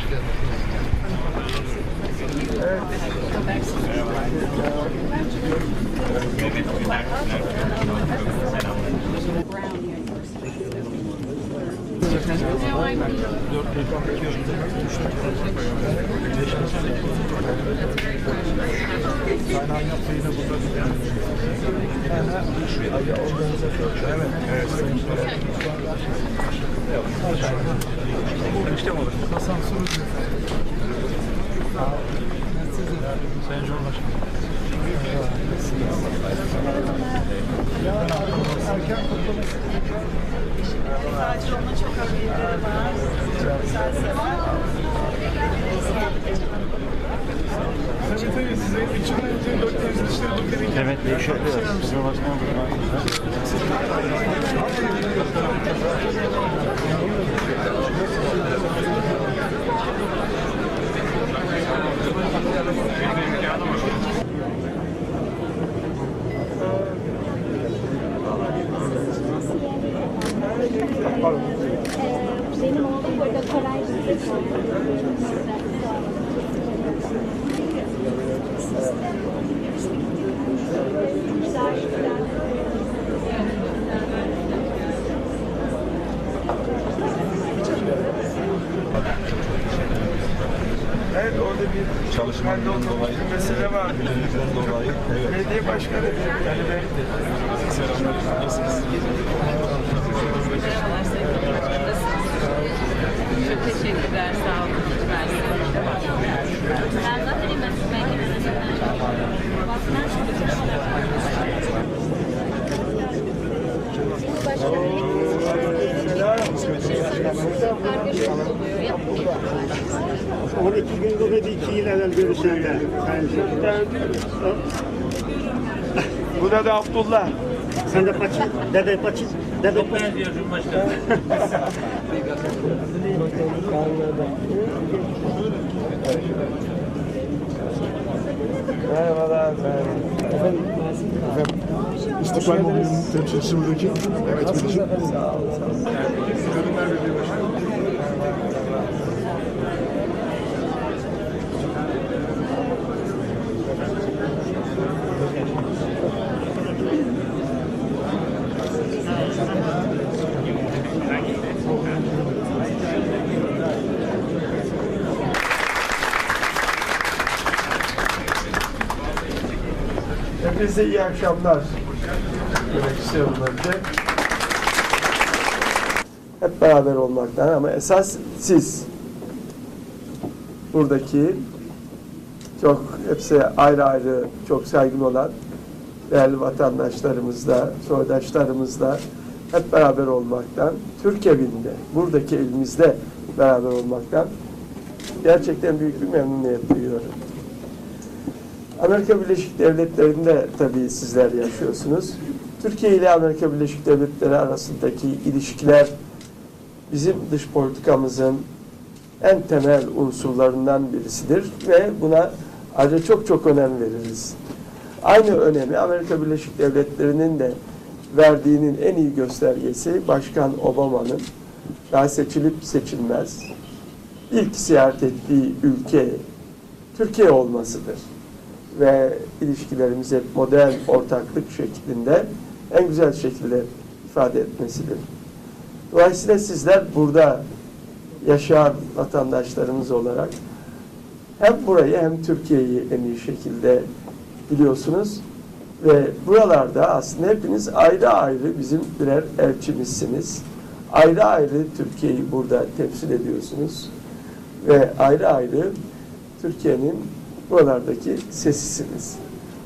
しれないです。Sayın Cumhurbaşkanım. Sadece ona çok haberleri var. Çok güzel sever. Tabii tabii size içinden önce dört tane dışarı bakın. Evet değişebilir. Cumhurbaşkanı Ee, Evet orada bir Çalışmadan dolayı, bir mesele var. Belediye başkanı yani ben Çok teşekkürler. Sağ olun. Ben zaten On iki gün oldu, iki yıl evvel görüşende. Bu da da Abdullah. Sen de paçı, dede paçı, dede paçı. Merhabalar. Efendim. Efendim. İstiklal Mobilya'nın temsilcisi buradaki. Sağ olun. Kadınlar Birliği Başkanı. Hepinize iyi akşamlar. Demek. Hep beraber olmaktan ama esas siz buradaki çok hepsi ayrı ayrı çok saygın olan değerli vatandaşlarımızla, soydaşlarımızla hep beraber olmaktan, Türk evinde, buradaki elimizde beraber olmaktan gerçekten büyük bir memnuniyet duyuyorum. Amerika Birleşik Devletleri'nde tabii sizler yaşıyorsunuz. Türkiye ile Amerika Birleşik Devletleri arasındaki ilişkiler bizim dış politikamızın en temel unsurlarından birisidir ve buna ayrıca çok çok önem veririz. Aynı önemi Amerika Birleşik Devletleri'nin de verdiğinin en iyi göstergesi Başkan Obama'nın daha seçilip seçilmez ilk ziyaret ettiği ülke Türkiye olmasıdır ve ilişkilerimizi modern ortaklık şeklinde en güzel şekilde ifade etmesidir. Dolayısıyla sizler burada yaşayan vatandaşlarımız olarak hem burayı hem Türkiye'yi en iyi şekilde biliyorsunuz ve buralarda aslında hepiniz ayrı ayrı bizim birer elçimizsiniz. Ayrı ayrı Türkiye'yi burada temsil ediyorsunuz ve ayrı ayrı Türkiye'nin buralardaki sesisiniz.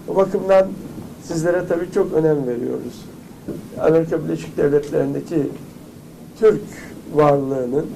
O bakımdan sizlere tabii çok önem veriyoruz. Amerika Birleşik Devletleri'ndeki Türk varlığının